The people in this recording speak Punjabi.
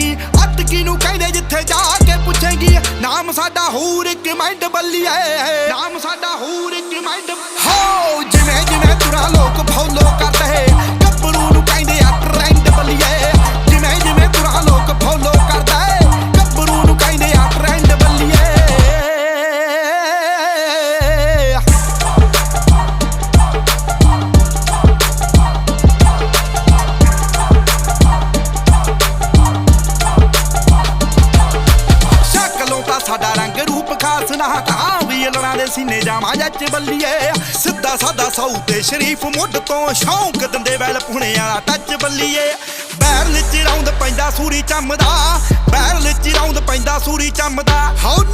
ਪੁੱਛੇਗੀ ਅਟਕੀ ਨੂੰ ਕਹਿੰਦੇ ਜਿੱਥੇ ਜਾ ਕੇ ਪੁੱਛੇਗੀ? ਨਾਮ ਸਾਡਾ ਹੂਰ ਇੱਕ ਮੈਂਡ ਬੱਲੀਏ। ਨਾਮ ਸਾਡਾ ਹੂਰ ਇੱਕ ਰੂਪ ਖਾਸ ਵੀ ਲੜਾਂ ਦੇ ਸੀਨੇ ਜਾਵਾਂ ਜੱਜ ਬੱਲੀਏ। ਸਿੱਧਾ ਸਾਦਾ ਸੌ ਤੇ ਸ਼ਰੀਫ ਮੁੱਢ ਤੋਂ ਸ਼ੌਂਕ ਦਿੰਦੇ ਵੈਲ ਪੁਣੇ ਵਾਲਾ ਟੱਚ ਬੱਲੀਏ। ਬੈਰਲ ਚ ਰੌਂਦ ਪੈਂਦਾ ਸੂਰੀ ਚੰਮਦਾ ਬੈਰਲ ਚ ਰੌਂਦ ਪੈਂਦਾ ਸੂਰੀ ਚੰਮਦਾ। ਹਉ